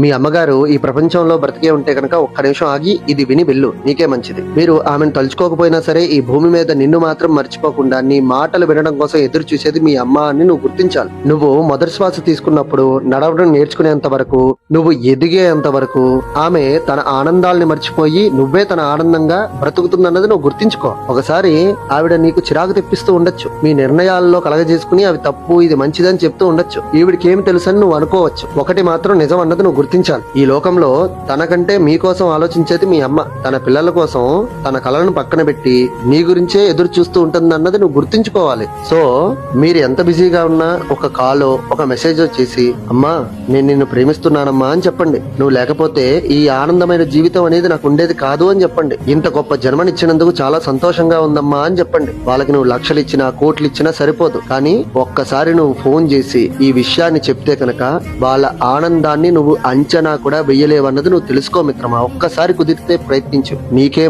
మీ అమ్మగారు ఈ ప్రపంచంలో బ్రతికే ఉంటే కనుక ఒక్క నిమిషం ఆగి ఇది విని వెళ్ళు నీకే మంచిది. మీరు ఆమెను తలుచుకోకపోయినా సరే ఈ భూమి మీద నిన్ను మాత్రం మర్చిపోకుండా నీ మాటలు వినడం కోసం ఎదురు చూసేది మీ అమ్మ అని నువ్వు గుర్తించాలి. నువ్వు మొదటి శ్వాస తీసుకున్నప్పుడు నడవడం నేర్చుకునేంత వరకు నువ్వు ఎదిగేంత వరకు ఆమె తన ఆనందాల్ని మర్చిపోయి నువ్వే తన ఆనందంగా బ్రతుకుతుందన్నది నువ్వు గుర్తించుకో. ఒకసారి ఆవిడ నీకు చిరాకు తెప్పిస్తూ ఉండొచ్చు. మీ నిర్ణయాల్లో కలగజేసుకుని అవి తప్పు ఇది మంచిదని చెప్తూ ఉండొచ్చు. ఈవిడికి ఏమి తెలుసని నువ్వు అనుకోవచ్చు. ఒకటి మాత్రం నిజం అన్నది నువ్వు గుర్తించాలి. ఈ లోకంలో తనకంటే మీకోసం ఆలోచించేది మీ అమ్మ. తన పిల్లల కోసం తన కళలను పక్కన పెట్టి నీ గురించే ఎదురు చూస్తూ ఉంటుంది అన్నది నువ్వు గుర్తించుకోవాలి. సో మీరు ఎంత బిజీగా ఉన్నా ఒక కాలో ఒక మెసేజ్ వచ్చేసి అమ్మా నేను నిన్ను ప్రేమిస్తున్నానమ్మా అని చెప్పండి. నువ్వు లేకపోతే ఈ ఆనందమైన జీవితం అనేది నాకు ఉండేది కాదు అని చెప్పండి. ఇంత గొప్ప జన్మనిచ్చినందుకు చాలా సంతోషంగా ఉందమ్మా అని చెప్పండి. వాళ్ళకి నువ్వు లక్షలు ఇచ్చినా కోట్లు ఇచ్చినా సరిపోదు. కానీ ఒక్కసారి నువ్వు ఫోన్ చేసి ఈ విషయాన్ని చెప్తే కనుక వాళ్ళ ఆనందాన్ని నువ్వు అంచనా కూడా వెయ్యలేవన్నది నువ్వు తెలుసుకో మిత్రమా. ఒక్కసారి కుదిరితే ప్రయత్నించు. నీకే